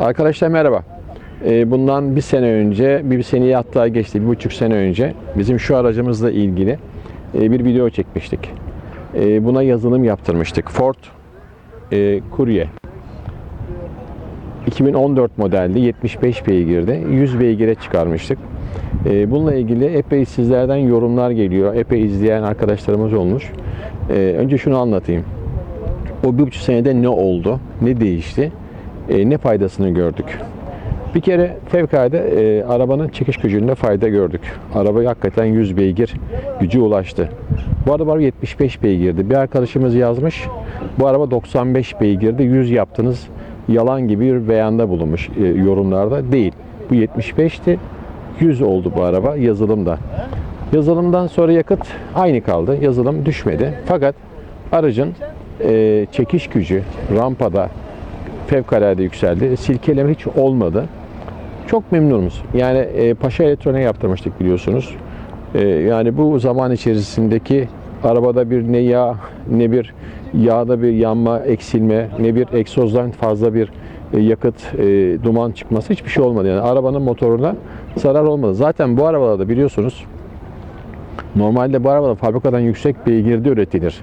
Arkadaşlar merhaba. Ee, Bundan bir sene önce, bir seneyi hatta geçti, bir buçuk sene önce bizim şu aracımızla ilgili e, bir video çekmiştik. E, Buna yazılım yaptırmıştık. Ford e, Courier. 2014 modeldi, 75 beygirdi. 100 beygire çıkarmıştık. Bununla ilgili epey sizlerden yorumlar geliyor. Epey izleyen arkadaşlarımız olmuş. Önce şunu anlatayım. O bir buçuk senede ne oldu, ne değişti, e, ne faydasını gördük. Bir kere fevkalade e, arabanın çekiş gücünde fayda gördük. Araba hakikaten 100 beygir gücü ulaştı. Bu araba 75 beygirdi. Bir arkadaşımız yazmış, bu araba 95 beygirdi, 100 yaptınız. Yalan gibi bir beyanda bulunmuş e, yorumlarda. Değil. Bu 75'ti, 100 oldu bu araba yazılımda. Yazılımdan sonra yakıt aynı kaldı. Yazılım düşmedi. Fakat aracın e, çekiş gücü rampada fevkalade yükseldi. Silkeleme hiç olmadı. Çok memnunuz. Yani e, Paşa Elektronik'e yaptırmıştık biliyorsunuz. E, yani bu zaman içerisindeki arabada bir ne yağ ne bir yağda bir yanma, eksilme, ne bir egzozdan fazla bir e, yakıt, e, duman çıkması hiçbir şey olmadı. Yani arabanın motoruna zarar olmadı. Zaten bu arabalarda biliyorsunuz Normalde bu arabada fabrikadan yüksek beygirde üretilir.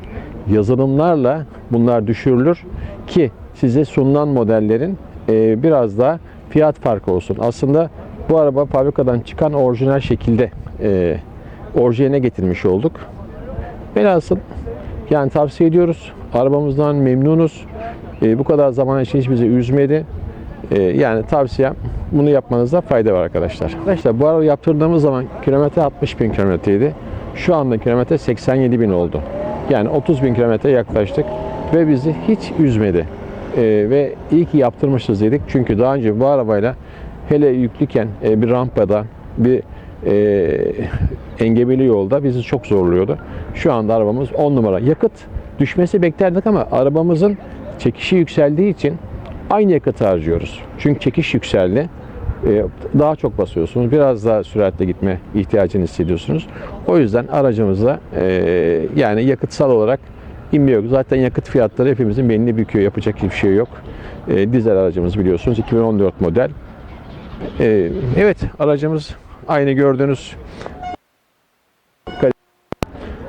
Yazılımlarla bunlar düşürülür ki size sunulan modellerin e, biraz daha fiyat farkı olsun. Aslında bu araba fabrikadan çıkan orijinal şekilde e, orijine getirmiş olduk. Velhasıl yani tavsiye ediyoruz. Arabamızdan memnunuz. E, bu kadar zaman için hiç bizi üzmedi. E, yani tavsiyem bunu yapmanızda fayda var arkadaşlar. Arkadaşlar bu araba yaptırdığımız zaman kilometre 60 bin kilometreydi. Şu anda kilometre 87 bin oldu. Yani 30 bin kilometre yaklaştık ve bizi hiç üzmedi. E, ve iyi ki yaptırmışız dedik. Çünkü daha önce bu arabayla hele yüklüken e, bir rampada bir e, engebeli yolda bizi çok zorluyordu. Şu anda arabamız 10 numara. Yakıt düşmesi beklerdik ama arabamızın çekişi yükseldiği için aynı yakıt harcıyoruz. Çünkü çekiş yükseldi. Ee, Daha çok basıyorsunuz. Biraz daha süratle gitme ihtiyacını hissediyorsunuz. O yüzden aracımızda e, yani yakıtsal olarak inme yok. Zaten yakıt fiyatları hepimizin belini büküyor. Yapacak hiçbir şey yok. E, Dizel aracımız biliyorsunuz. 2014 model. E, Evet aracımız aynı gördüğünüz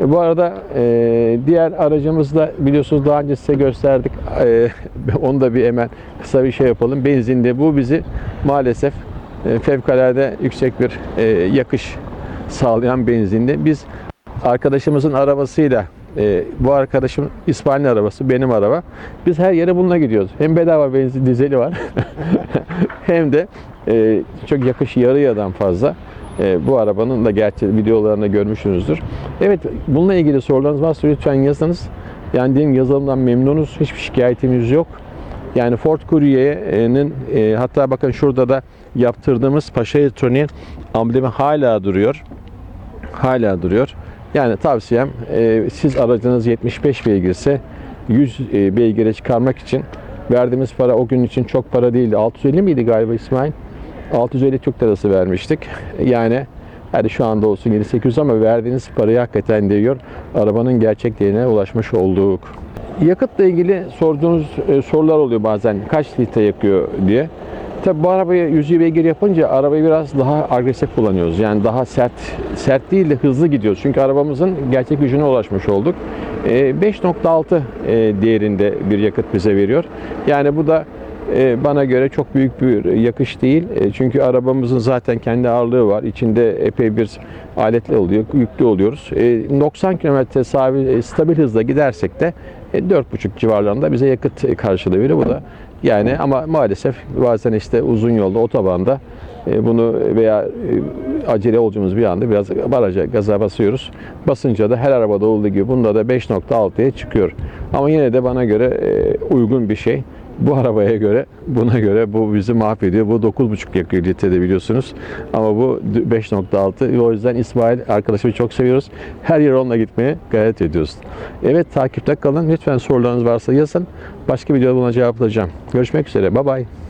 e, Bu arada e, diğer aracımız da biliyorsunuz daha önce size gösterdik. E, onu da bir hemen kısa bir şey yapalım. Benzinde bu bizi maalesef e, fevkalade yüksek bir e, yakış sağlayan benzinde. Biz arkadaşımızın arabasıyla e, bu arkadaşım İsmail'in arabası, benim araba. Biz her yere bununla gidiyoruz. Hem bedava benzin dizeli var hem de e, çok yakış yarıyadan fazla. E, bu arabanın da gerçi videolarını görmüşsünüzdür. Evet bununla ilgili sorularınız varsa lütfen yazınız. Yani diyelim yazılımdan memnunuz. Hiçbir şikayetimiz yok. Yani Ford Courier'in e, hatta bakın şurada da yaptırdığımız Paşa Elektronik'in amblemi hala duruyor. Hala duruyor. Yani tavsiyem e, siz aracınız 75 beygirse 100 e, beygire çıkarmak için verdiğimiz para o gün için çok para değildi. 650 miydi galiba İsmail? 650 Türk lirası vermiştik. Yani hadi şu anda olsun 7-800 ama verdiğiniz parayı hakikaten değiyor. Arabanın gerçek değerine ulaşmış olduk. Yakıtla ilgili sorduğunuz e, sorular oluyor bazen. Kaç litre yakıyor diye. Tabi bu arabayı 100 beygir yapınca arabayı biraz daha agresif kullanıyoruz. Yani daha sert sert değil de hızlı gidiyoruz. Çünkü arabamızın gerçek gücüne ulaşmış olduk. E, 5.6 e, değerinde bir yakıt bize veriyor. Yani bu da bana göre çok büyük bir yakış değil. E, Çünkü arabamızın zaten kendi ağırlığı var. İçinde epey bir aletli oluyor, yüklü oluyoruz. E, 90 km sabil, e, stabil hızla gidersek de e, 4.5 civarlarında bize yakıt karşılığı veriyor. Bu da yani ama maalesef bazen işte uzun yolda otobanda e, bunu veya e, acele olacağımız bir anda biraz baraja gaza basıyoruz. Basınca da her arabada olduğu gibi bunda da 5.6'ya çıkıyor. Ama yine de bana göre e, uygun bir şey. Bu arabaya göre, buna göre bu bizi mahvediyor. Bu 9.5 yakıyor litrede biliyorsunuz. Ama bu 5.6. O yüzden İsmail arkadaşımı çok seviyoruz. Her yere onunla gitmeye gayret ediyoruz. Evet takipte kalın. Lütfen sorularınız varsa yazın. Başka videoda buna cevaplayacağım. Görüşmek üzere. Bye bye.